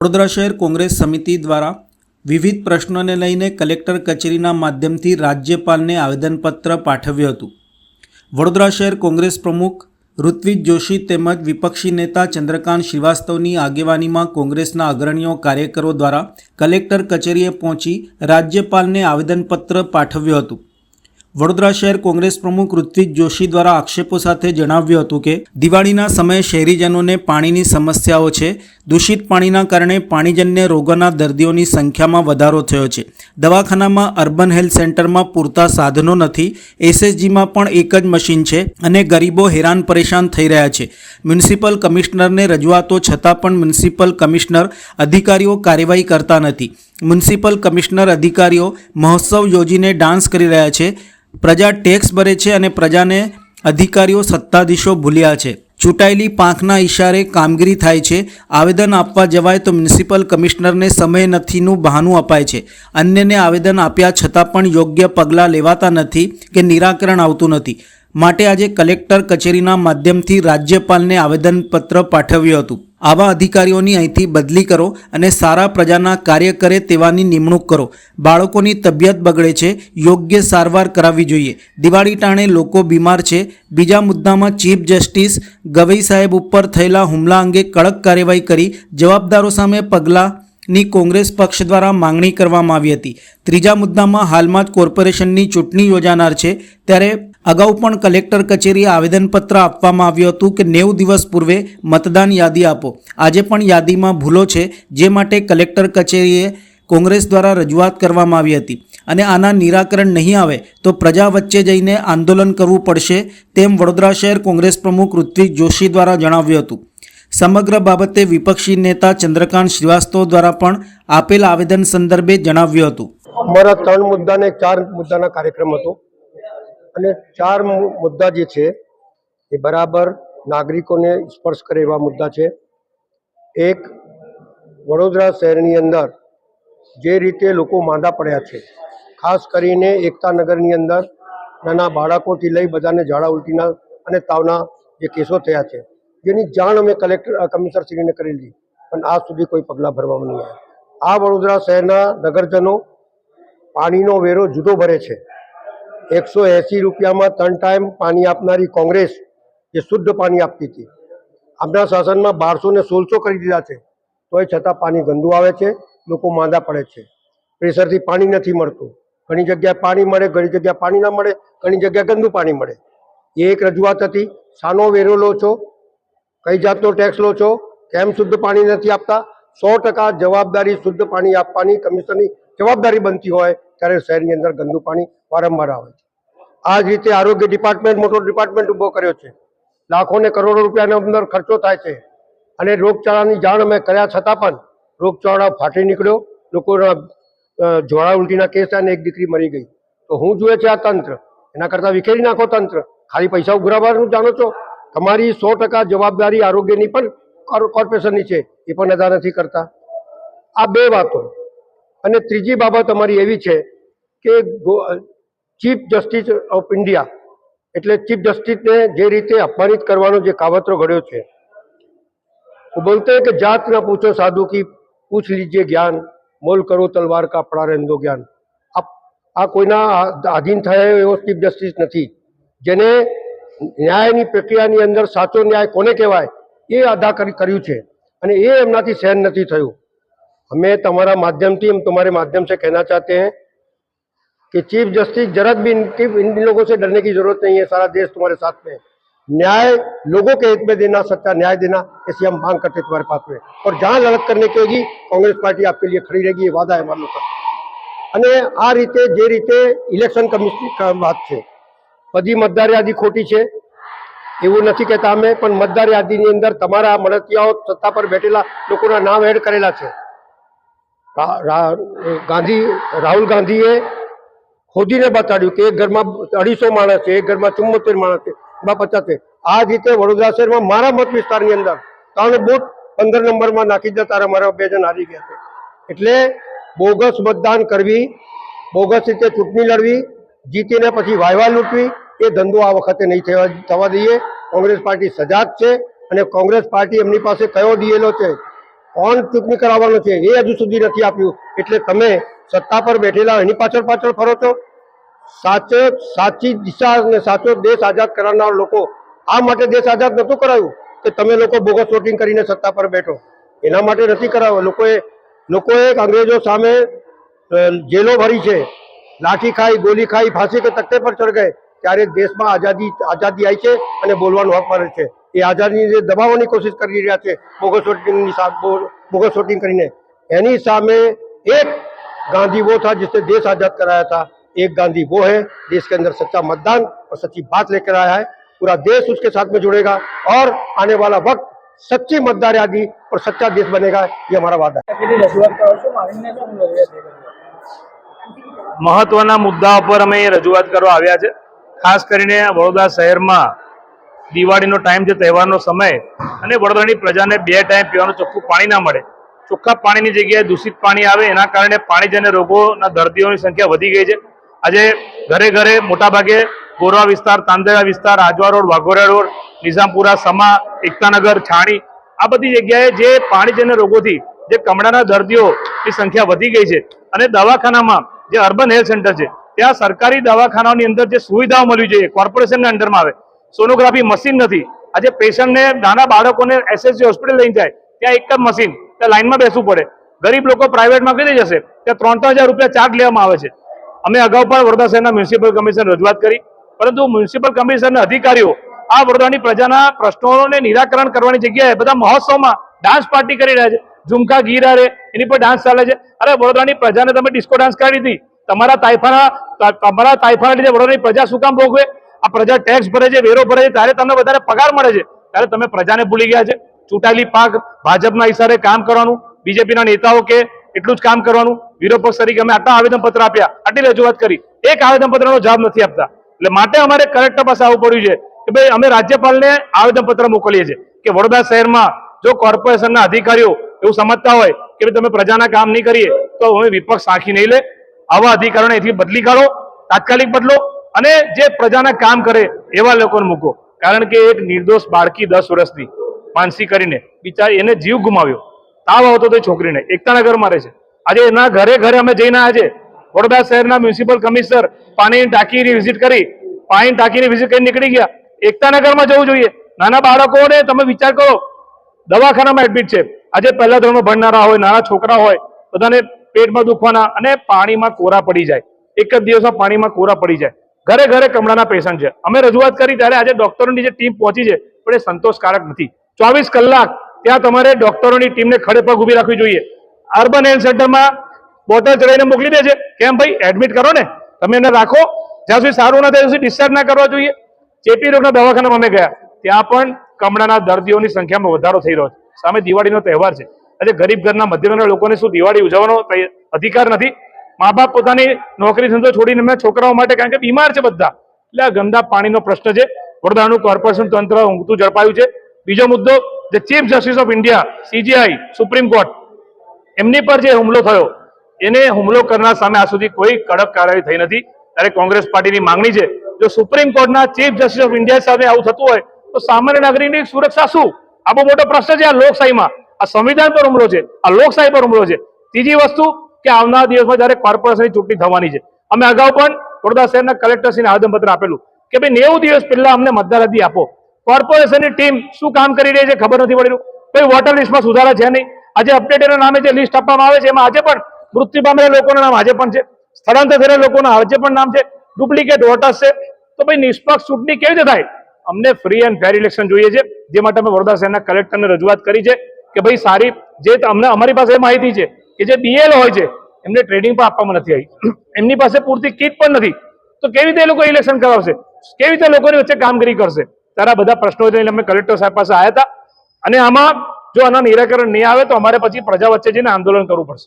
વડોદરા શહેર કોંગ્રેસ સમિતિ દ્વારા વિવિધ પ્રશ્નોને લઈને કલેક્ટર કચેરીના માધ્યમથી રાજ્યપાલને આવેદનપત્ર પાઠવ્યું હતું. વડોદરા શહેર કોંગ્રેસ પ્રમુખ ઋત્વિજ જોશી તેમજ વિપક્ષી નેતા ચંદ્રકાંત શ્રીવાસ્તવની આગેવાનીમાં કોંગ્રેસના અગ્રણીઓ કાર્યકરો દ્વારા કલેક્ટર કચેરીએ પહોંચી રાજ્યપાલને આવેદનપત્ર પાઠવ્યું હતું. વડોદરા શહેર કોંગ્રેસ પ્રમુખ ઋત્વિક જોશી દ્વારા આક્ષેપો સાથે જણાવ્યું હતું કે, દિવાળીના સમયે શહેરીજનોને પાણીની સમસ્યાઓ છે. દૂષિત પાણીના કારણે પાણીજન્ય રોગોના દર્દીઓની સંખ્યામાં વધારો થયો છે. દવાખાનામાં અર્બન હેલ્થ સેન્ટરમાં પૂરતા સાધનો નથી. એસએસજીમાં પણ એક જ મશીન છે અને ગરીબો હેરાન પરેશાન થઈ રહ્યા છે. મ્યુનિસિપલ કમિશનરને રજૂઆતો છતાં પણ મ્યુનિસિપલ કમિશનર અધિકારીઓ કાર્યવાહી કરતા નથી. મ્યુનિસિપલ કમિશનર અધિકારીઓ મહોત્સવ યોજીને ડાન્સ કરી રહ્યા છે. પ્રજા ટેક્સ ભરે છે અને પ્રજાને અધિકારીઓ સત્તાધીશો ભૂલ્યા છે. ચૂંટાયેલી પાંખના ઇશારે કામગીરી થાય છે. આવેદન આપવા જવાય તો મ્યુનિસિપલ કમિશનરને સમય નથીનું બહાનું અપાય છે. અન્યને આવેદન આપ્યા છતાં પણ યોગ્ય પગલાં લેવાતા નથી કે નિરાકરણ આવતું નથી. માટે આજે કલેક્ટર કચેરીના માધ્યમથી રાજ્યપાલને આવેદનપત્ર પાઠવ્યું હતું. આવા અધિકારીઓની અહીંથી બદલી કરો અને સારા પ્રજાના કાર્ય કરે તેવાની નિમણૂક કરો. બાળકોની તબિયત બગડે છે, યોગ્ય સારવાર કરાવવી જોઈએ. દિવાળી ટાણે લોકો બીમાર છે. બીજા મુદ્દામાં ચીફ જસ્ટિસ ગવઈ સાહેબ ઉપર થયેલા હુમલા અંગે કડક કાર્યવાહી કરી જવાબદારો સામે પગલાં ની કોંગ્રેસ પક્ષ દ્વારા માંગણી કરવામાં આવી હતી. ત્રીજા મુદ્દામાં હાલમાં જ કોર્પોરેશનની ચૂંટણી યોજાનાર છે. ત્યારે અગાઉ પણ કલેક્ટર કચેરીએ આવેદનપત્ર આપવામાં આવ્યું હતું કે નેવું દિવસ પૂર્વે મતદાન યાદી આપો. આજે પણ યાદીમાં ભૂલો છે, જે માટે કલેક્ટર કચેરીએ કોંગ્રેસ દ્વારા રજૂઆત કરવામાં આવી હતી. અને આના નિરાકરણ નહીં આવે તો પ્રજા વચ્ચે જઈને આંદોલન કરવું પડશે તેમ વડોદરા શહેર કોંગ્રેસ પ્રમુખ ઋત્વિક જોશી દ્વારા જણાવ્યું હતું. સમગ્ર બાબતે વિપક્ષી નેતા ચંદ્રકાંત શ્રીવાસ્તવ દ્વારા પણ આપેલ આવેદન સંદર્ભે જણાવ્યું હતું. અમારા ત્રણ મુદ્દાને ચાર મુદ્દાના કાર્યક્રમ હતો. અને ચાર મુદ્દા જે છે, એ બરાબર નાગરિકોને સ્પર્શ કરે એવા મુદ્દા છે. એક, વડોદરા શહેરની અંદર જે રીતે લોકો માંદા પડ્યા છે, ખાસ કરીને એકતા નગરની અંદર નાના બાળકોથી લઈ બધાને ઝાડા ઉલટીના અને તાવના જે કેસો થયા છે, જેની જાણ અમે કલેક્ટર કમિશનરશ્રીને કરેલી, પણ આજ સુધી કોઈ પગલાં ભરવામાં નહીં આવ્યા. આ વડોદરા શહેરના નગરજનો પાણીનો વેરો જુદો ભરે છે. એકસો એંસી રૂપિયામાં ત્રણ ટાઈમ પાણી આપનારી કોંગ્રેસ જે શુદ્ધ પાણી આપતી હતી. આપણા શાસનમાં બારસો ને સોળસો કરી દીધા છે. તોય છતાં પાણી ગંદુ આવે છે, લોકો માંદા પડે છે. પ્રેશરથી પાણી નથી મળતું. ઘણી જગ્યાએ પાણી મળે, ઘણી જગ્યાએ પાણી ના મળે, ઘણી જગ્યાએ ગંદુ પાણી મળે. એ એક રજૂઆત હતી, સાનો વેરો લો છો, કઈ જાતનો ટેક્સ લો છો, કેમ શુદ્ધ પાણી નથી આપતા? સો ટકા જવાબદારી શુદ્ધ પાણી આપવાની કમિશનની જવાબદારી બનતી હોય ત્યારે શહેરની અંદર ગંદુ પાણી વારંવાર આવે છે. આ જ રીતે આરોગ્ય ડિપાર્ટમેન્ટ મોટો ડિપાર્ટમેન્ટ ઊભો કર્યો છે. લાખોને કરોડો રૂપિયાની અંદર ખર્ચો થાય છે. અને રોગચાળાની જાણ અમે કર્યા છતાં પણ રોગચાળા ફાટી નીકળ્યો. લોકોના અ, ઉલટીના કેસ અને એક દીકરી મરી ગઈ. તો હું જુએ છે આ તંત્ર. એના કરતાં વિખેરી નાખો તંત્ર. ખાલી પૈસા ઉઘરાવવાનું જાણો છો? તમારી સો ટકા જવાબદારી આરોગ્યની પણ કોર- કોર્પોરેશનની છે. એ પણ અદા નથી કરતા. આ બે વાતો. અને ત્રીજી બાબત અમારી એવી છે કે ચીફ જસ્ટિસ ઓફ ઇન્ડિયા એટલે ચીફ જસ્ટિસને જે રીતે અપમાનિત કરવાનો જે કાવતરો ઘડ્યો છે वो बोलते हैं कि जात ना पूछो साधु की पूछ लीजिए ज्ञान मोल करो तलवार का पड़ा रहने दो જ્ઞાન આ આ કોઈના આ- આધીન થયા એવો ચીફ જસ્ટિસ નથી જેને ન્યાયની પ્રક્રિયાની અંદર સાચો ન્યાય કોને કહેવાય એ અદા કરી કર્યું છે અને એ એમનાથી સહન નથી થયું हमें तुम्हारा माध्यम थी हम तुम्हारे माध्यम से कहना चाहते हैं कि चीफ जस्टिस जरा भी इनकी इन लोगों से डरने की जरूरत नहीं है सारा देश तुम्हारे साथ में है। न्याय लोगों के हित में देना सच्चा न्याय देना ऐसी हम मांग करते हैं तुम्हारे पास में और जहां लड़त करने की होगी कांग्रेस पार्टी आपके लिए खड़ी रहेगी ये वादा है हमारे लोग का અને આ રીતે જે રીતે ઇલેક્શન કમિશન વાત છે બધી મતદાર યાદી ખોટી છે એવું નથી કહેતા અમે પણ મતદાર યાદીની અંદર તમારા મળતિયાઓ સત્તા પર બેઠેલા લોકોના નામ એડ કરેલા છે રા- રા- ગાંધી રાહુલ ગાંધીએ ખોદીને બતાડ્યું કે એક ઘરમાં અઢીસો માણસ છે, એક ઘરમાં ચુમ્મોતેર માણસ છે એમાં પચાસ આ જ રીતે વડોદરા શહેરમાં મારા મત વિસ્તારની અંદર ત્રણ બૂથ પંદર નંબરમાં નાખી તારા મારા બે જણ હારી ગયા છે. એટલે બોગસ મતદાન કરવી, બોગસ રીતે ચૂંટણી લડવી, જીતીને પછી વાયવા લૂંટવી, એ ધંધો આ વખતે નહીં થવા થવા દઈએ. કોંગ્રેસ પાર્ટી સજાગ છે અને કોંગ્રેસ પાર્ટી એમની પાસે કયો ડીએલઓ છે કોણ ચૂંટણી કરાવવાનું છે. એ હજુ સુધી નથી આપ્યું. એટલે તમે સત્તા પર બેઠેલા એની પાછળ પાછળ ફરો છો. સાચે સાચી દિશા અને સાચો દેશ આઝાદ કરાવનાર લોકો આ માટે દેશ આઝાદ નહોતું કરાયું કે તમે લોકો બોગસ વોટિંગ કરીને સત્તા પર બેઠો. એના માટે નથી કરાવ્યો લોકોએ લોકોએ અંગ્રેજો સામે જેલો ભરી છે. લાઠી ખાઈ, ગોલી ખાઈ, ફાંસી કે તકતે પર ચડ ગए ત્યારે દેશમાં આઝાદી આઝાદી આવી છે અને બોલવાનો હક મળે છે એ આઝાદીને દબાવવાની કોશિશ કરી રહ્યા છે બોગસ વોટિંગની સા- બો- બોગસ વોટિંગ કરીને એની સામે એક गांधी वो था जिसने देश आजाद कराया था एक गांधी वो है देश के अंदर सच्चा मतदान और सच्ची बात लेकर आया है पूरा देश उसके साथ में जुड़ेगा और आने वाला वक्त सच्ची मतदार आदि और सच्चा देश बनेगा ये हमारा वादा है કેટલી રજૂઆત કરો છો મારીને શું રજૂઆત થઈ રહી મહત્વના મુદ્દાઓ પર અમે રજૂઆત કરવા આવ્યા છે ખાસ કરીને વડોદરા શહેરમાં દિવાળીનો ટાઈમ છે તહેવારનો સમય અને વડોદરાની પ્રજાને બે ટાઈમ પીવાનું ચોખ્ખું પાણી ના મળે. ચોખ્ખા પાણીની જગ્યાએ દૂષિત પાણી આવે, એના કારણે પાણીજન્ય રોગોના દર્દીઓની સંખ્યા વધી ગઈ છે. આજે ઘરે ઘરે મોટાભાગે ગોરવા વિસ્તાર, તાંદેરા વિસ્તાર, આજવા રોડ, વાઘોરા રોડ, નિઝામપુરા, સમા, એકતાનગર, છાણી આ બધી જગ્યાએ જે પાણીજન્ય રોગોથી, જે કમળાના દર્દીઓની સંખ્યા વધી ગઈ છે. અને દવાખાનામાં જે અર્બન હેલ્થ સેન્ટર છે ત્યાં સરકારી દવાખાનાની અંદર જે સુવિધાઓ મળવી જોઈએ, કોર્પોરેશનના અંડરમાં આવે. સોનોગ્રાફી મશીન નથી. આજે પેશન્ટને નાના બાળકોને એસએસજી હોસ્પિટલ લઈને જાય, ત્યાં એક જ મશીન, ત્યાં લાઇનમાં બેસવું પડે. ગરીબ લોકો પ્રાઇવેટમાં કઈ જશે? ત્યાં ત્રણ ત્રણ હજાર રૂપિયા ચાર્જ લેવામાં આવે છે. અમે અગાઉ પણ વડોદરા શહેરના મ્યુનિસિપલ કમિશન રજૂઆત કરી, પરંતુ મ્યુનિસિપલ કમિશનના અધિકારીઓ આ વડોદરાની પ્રજાના પ્રશ્નોને નિરાકરણ કરવાની જગ્યાએ બધા મહોત્સવમાં ડાન્સ પાર્ટી કરી રહ્યા છે. ઝુમકા ગીરા રે એની પર ડાન્સ ચાલે છે. અરે, વડોદરાની પ્રજાને તમે ડિસ્કો ડાન્સ કાઢી હતી તમારા તાઇફાના તમારા તાઇફાના લીધે વડોદરાની પ્રજા શું કામ ભોગવે? આ પ્રજા ટેક્સ ભરે છે, વેરો ભરે છે, ત્યારે તમને વધારે પગાર મળે છે. ત્યારે તમે પ્રજાને ભૂલી ગયા છે. ચૂંટાયેલી પાક ભાજપના ઈશારે કામ કરવાનું, બીજેપીના નેતાઓ કે એટલું જ કામ કરવાનું. વિરોધ પક્ષ તરીકે અમે આટલા આવેદનપત્ર આપ્યા. આટલી રજૂઆત કરી. એક આવેદનપત્રનો જવાબ નથી આપતા. એટલે માટે અમારે કલેક્ટર પાસે આવવું પડ્યું છે કે ભાઈ અમે રાજ્યપાલને આવેદનપત્ર મોકલીએ છીએ કે વડોદરા શહેરમાં જો કોર્પોરેશનના અધિકારીઓ એવું સમજતા હોય કે ભાઈ તમે પ્રજાના કામ નહીં કરીએ, તો અમે વિપક્ષ સાખી નહીં લે. આવા અધિકારોને એથી બદલી કાઢો, તાત્કાલિક બદલો અને જે પ્રજાના કામ કરે એવા લોકોને મૂકો. કારણ કે એક નિર્દોષ બાળકી દસ વર્ષની, માનસી કરીને બિચારી એને જીવ ગુમાવ્યો. તાવ આવતો તો છોકરીને છોકરીને એકતાનગરમાં રહે છે. આજે એના ઘરે ઘરે અમે જઈને આજે વડોદરા શહેરના મ્યુનિસિપલ કમિશનર પાણીની ટાંકીની વિઝિટ કરી, પાણીની ટાંકીની વિઝિટ કરી નીકળી ગયા. એકતાનગરમાં જવું જોઈએ. નાના બાળકોને તમે વિચાર કરો. દવાખાનામાં એડમિટ છે. આજે પહેલા ધોરણમાં ભણનારા હોય, નાના છોકરા હોય, બધાને પેટમાં દુખવાના અને પાણીમાં કોરા પડી જાય. એક જ દિવસમાં પાણીમાં કોરા પડી જાય. ઘરે ઘરે કમળાના પેશન્ટ છે. અમે રજૂઆત કરી ત્યારે આજે ડોક્ટરોની જે ટીમ પહોંચી છે, પણ એ સંતોષકારક નથી. ચોવીસ કલાક ત્યાં તમારે ડોક્ટરોની ટીમને ખડે પગ ઊભી રાખવી જોઈએ. અર્બન હેલ્થ સેન્ટરમાં બોટલ ચડાવીને મોકલી દે છે કેમ ભાઈ? એડમિટ કરો ને. તમે એને રાખો. જ્યાં સુધી સારું ના થાય સુધી ડિસ્ચાર્જ ના કરવા જોઈએ. ચેપી રોગના દવાખાનામાં અમે ગયા. ત્યાં પણ કમળાના દર્દીઓની સંખ્યામાં વધારો થઈ રહ્યો છે. સામે દિવાળીનો તહેવાર છે. આજે ગરીબ ઘરના મધ્યમના લોકોને શું દિવાળી ઉજવવાનો અધિકાર નથી? મા બાપ પોતાની નોકરી ધંધો છોડીને મેં છોકરાઓ માટે કારણ કે બીમાર છે બધા. એટલે આ ગંદા પાણીનો પ્રશ્ન છે. વડોદરાનું કોર્પોરેશન તંત્ર ઊંઘતું ઝડપાયું છે. બીજો મુદ્દો જે chief justice of India CJI Supreme Court એમની પર જે હુમલો થયો, એને હુમલો કરનાર સામે આ સુધી કોઈ કડક કાર્યવાહી થઈ નથી. ત્યારે કોંગ્રેસ પાર્ટીની માંગણી છે, જો સુપ્રીમ કોર્ટના ચીફ જસ્ટિસ ઓફ ઇન્ડિયા સાથે આવું થતું હોય, તો સામાન્ય નાગરિકની સુરક્ષા શું? આ બહુ મોટો પ્રશ્ન છે આ લોકશાહીમાં. આ સંવિધાન પર હુમલો છે, આ લોકશાહી પર હુમલો છે. ત્રીજી વસ્તુ કે આવનાર દિવસમાં જ્યારે કોર્પોરેશનની ચૂંટણી થવાની છે. અમે અગાઉ પણ વડોદરા શહેરના કલેક્ટરશ્રીને આવેદનપત્ર આપેલું કે ભાઈ નેવું દિવસ પહેલા અમને મતદાર યાદી આપો. કોર્પોરેશનની ટીમ શું કામ કરી રહી છે ખબર નથી પડી કોઈ વોટર લિસ્ટમાં સુધારા છે નહીં. આજે અપડેટેના નામે જે લિસ્ટ આપવામાં આવે છે, એમાં આજે પણ મૃત્યુ પામેલા લોકોના નામ આજે પણ છે. સ્થળાંતર થયેલા લોકોના આજે પણ નામ છે. ડુપ્લિકેટ વોટર્સ છે. તો ભાઈ નિષ્પક્ષ ચૂંટણી કેવી રીતે થાય? અમને ફ્રી એન્ડ ફેર ઇલેક્શન જોઈએ છે. જે માટે અમે વડોદરા શહેરના કલેક્ટરને રજૂઆત કરી છે. કે ભાઈ સારી, જે અમને, અમારી પાસે માહિતી છે કે જે બીએલ હોય છે, એમને ટ્રેનિંગ પણ આપવામાં નથી આવી. એમની પાસે પૂરતી કીટ પણ નથી. તો કેવી રીતે એ લોકો ઇલેક્શન કરાવશે? કેવી રીતે લોકોની વચ્ચે કામગીરી કરશે? તારા બધા પ્રશ્નો લઈને અમે કલેક્ટર સાહેબ પાસે આવ્યા હતા. અને આમાં જો આના નિરાકરણ નહીં આવે તો અમારે પછી પ્રજા વચ્ચે જઈને આંદોલન કરવું પડશે.